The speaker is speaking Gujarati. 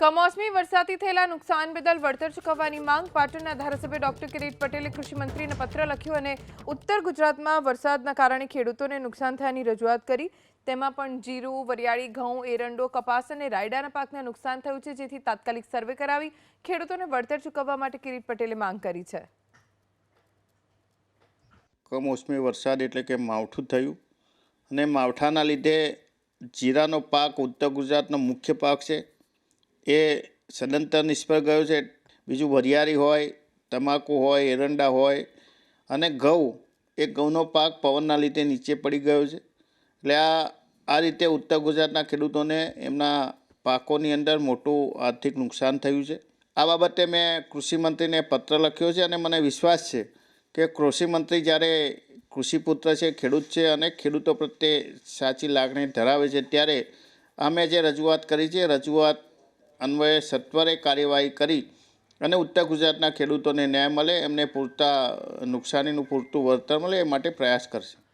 કમોસમી વરસાદથી થયેલા નુકસાન બદલ વળતર ચૂકવવાની માંગ પાટણના ધારાસભ્ય ડોક્ટર કિરીટ પટેલે કૃષિમંત્રીને પત્ર લખ્યો અને ઉત્તર ગુજરાતમાં વરસાદના કારણે ખેડૂતોને નુકસાન થયાની રજૂઆત કરી. તેમાં પણ જીરું, વરિયાળી, ઘઉં, એરંડો, કપાસ અને રાયડાના પાકને નુકસાન થયું છે, જેથી તાત્કાલિક સર્વે કરાવી ખેડૂતોને વળતર ચૂકવવા માટે કિરીટ પટેલે માંગ કરી છે. કમોસમી વરસાદ એટલે કે માવઠું થયું અને માવઠાના લીધે જીરાનો પાક ઉત્તર ગુજરાતનો મુખ્ય પાક છે. એ સદંતર નિષ્ફળ ગયો છે. બીજું વરિયાળી હોય, તમાકુ હોય, એરંડા હોય અને ઘઉં, એ ઘઉંનો પાક પવનના લીધે નીચે પડી ગયો છે. એટલે આ આ રીતે ઉત્તર ગુજરાતના ખેડૂતોને એમના પાકોની અંદર મોટું આર્થિક નુકસાન થયું છે. આ બાબતે મેં કૃષિમંત્રીને પત્ર લખ્યો છે અને મને વિશ્વાસ છે કે કૃષિમંત્રી જ્યારે કૃષિપુત્ર છે, ખેડૂત છે અને ખેડૂતો પ્રત્યે સાચી લાગણી ધરાવે છે, ત્યારે અમે જે રજૂઆત કરી છે રજૂઆત અન્વયે સત્વરે કાર્યવાહી કરી અને ઉત્તર ગુજરાતના ખેડૂતોને ન્યાય મળે, એમને પૂરતા નુકસાનીનું પૂરતું વળતર મળે એ માટે પ્રયાસ કરશે.